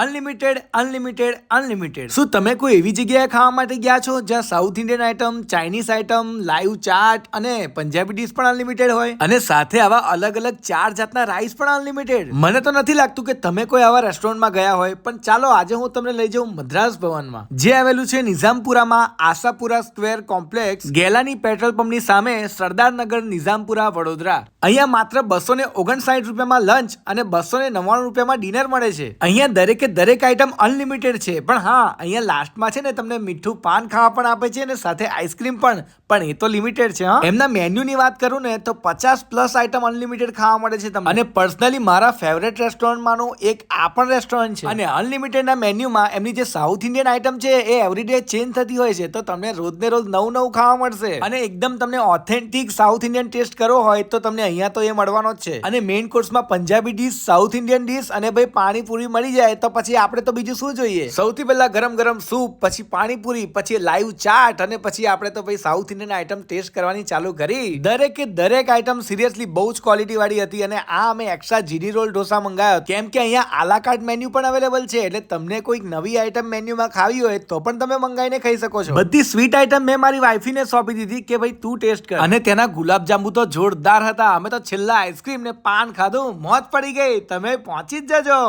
Unlimited unlimited unlimited. શું તમે કોઈ એવી જગ્યાએ ખાવા માટે ગયા છો જ્યાં south Indian item Chinese item live chaat અને પંજાબી ડીશ પણ અનલિમિટેડ હોય? અને સાથે આવા અલગ અલગ ચાર જાતના રાઈસ પણ અનલિમિટેડ મને તો નથી લાગતું કે તમે કોઈ આવા રેસ્ટોરન્ટમાં ગયા હોય, પણ ચાલો આજે હું તમને લઈ જાઉં મદ્રાસ ભવનમાં. જે આવેલું છે નિઝામપુરામાં Ashapura square complex, Gelani petrol પંપની સામે સરદારનગર નિઝામપુરા વડોદરા. અહીંયા માત્ર બસો ને ઓગણસાઠ રૂપિયામાં લંચ અને બસો ને નવ્વાણું રૂપિયામાં ડિનર મળે છે. અહીંયા દરેકે દરેક આઇટમ અનલિમિટેડ છે. પણ હા અહીંયા લાસ્ટમાં છે ને તમને મીઠું પાન ખાવા પણ આપે છે અને સાથે આઈસ્ક્રીમ પણ પણ એ તો લિમિટેડ છે હા. એમના મેન્યુની વાત કરું ને તો પચાસ પ્લસ આઇટમ અનલિમિટેડ ખાવા મળે છે તમને. અને પર્સનલી મારા ફેવરેટ રેસ્ટોરન્ટમાંનું એક આ પણ રેસ્ટોરન્ટ છે. અને અનલિમિટેડના મેન્યુમાં એમની જે સાઉથ ઇન્ડિયન આઇટમ છે એ એવરીડે ચેન્જ થતી હોય છે તો તમને રોજ ને રોજ નવું નવું ખાવા મળશે. અને એકદમ તમને ઓથેન્ટિક સાઉથ ઇન્ડિયન ટેસ્ટ કરવો હોય તો તમને અહીંયા તો એ મળવાનો જ છે. અને મેઇન કોર્સમાં Punjabi dish south Indian dish અને ભાઈ પાણીપુરી મળી જાય તો પછી આપણે તો બીજું શું જોઈએ? સૌથી પહેલા ગરમ ગરમ સૂપ પછી પાણીપુરી પછી લાઈવ ચાટ અને પછી આપણે તો ભાઈ સાઉથ ઇન્ડિયન આઈટમ ટેસ્ટ કરવાની ચાલુ કરી. દરેકે દરેક આઈટમ સિરિયસલી બહુ જ ક્વોલિટી વાળી હતી અને આ અમે એક્સ્ટ્રા જીરી રોલ ઢોસા મંગાવ્યો કેમ કે અહીંયા આલાકાર્ટ મેન્યુ પણ અવેલેબલ છે એટલે તમને કોઈક નવી આઈટમ મેન્યુમાં ખાવી હોય તો પણ તમે મંગાવીને ખાઈ શકો છો. બધી સ્વીટ આઈટમ મેં મારી વાઈફીને સોંપી દીધી કે ભાઈ તું ટેસ્ટ કર. અને તેના ગુલાબજાંબુ તો જોરદાર હતા. અમે તો છેલ્લા આઈસ્ક્રીમ ને પાન ખાધું. મોજ પડી ગઈ. તમે પહોંચી જ જજો.